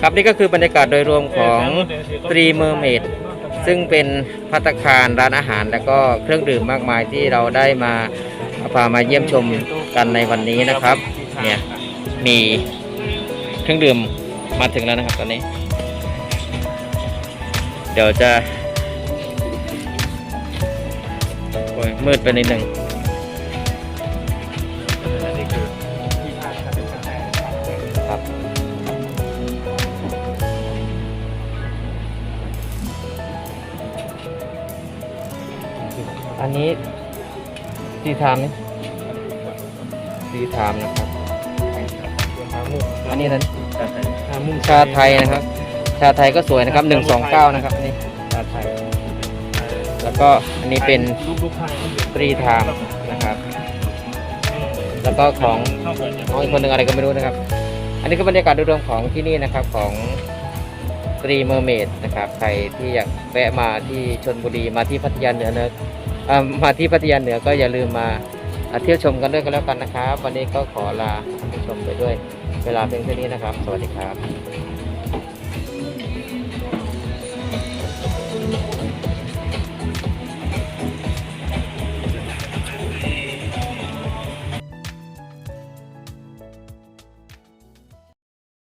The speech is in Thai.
ครับนี่ก็คือบรรยากาศโดยรวมของตรีเมอร์เมดซึ่งเป็นพัตคารร้านอาหาร และก็เครื่องดื่มมากมายที่เราได้มาพามาเยี่ยมชมกันในวันนี้นะครับเนี่ยมีเครื่องดื่มมาถึงแล้วนะครับตอนนี้ เดี๋ยวจะมืดไปนิดหนึ่ง อันนี้ซีไทามนี่ซีไทามนะครับ อันนี้นั้นชาไทยนะครับ ชาไทยก็สวยนะครับหนึ่งสองเก้านะครับอันนี่ชาไทย แล้วก็อันนี้เป็นตรีไทามนะครับ แล้วก็ของน้องอีกคนหนึ่งอะไรก็ไม่รู้นะครับ อันนี้ก็บรรยากาศโดยรวมของที่นี่นะครับของตรีเมอร์เมดนะครับ ใครที่อยากแวะมาที่ชนบุรีมาที่พัทยาเหนือเนอะเอ่อ มาที่พัทยาเหนือก็อย่าลืมมาเที่ยวชมกันด้วยกันแล้วกันนะครับ วันนี้ก็ขอลาท่านผู้ชมไปด้วย เวลาเพียงเท่านี้นะครับ สวัสดีครับ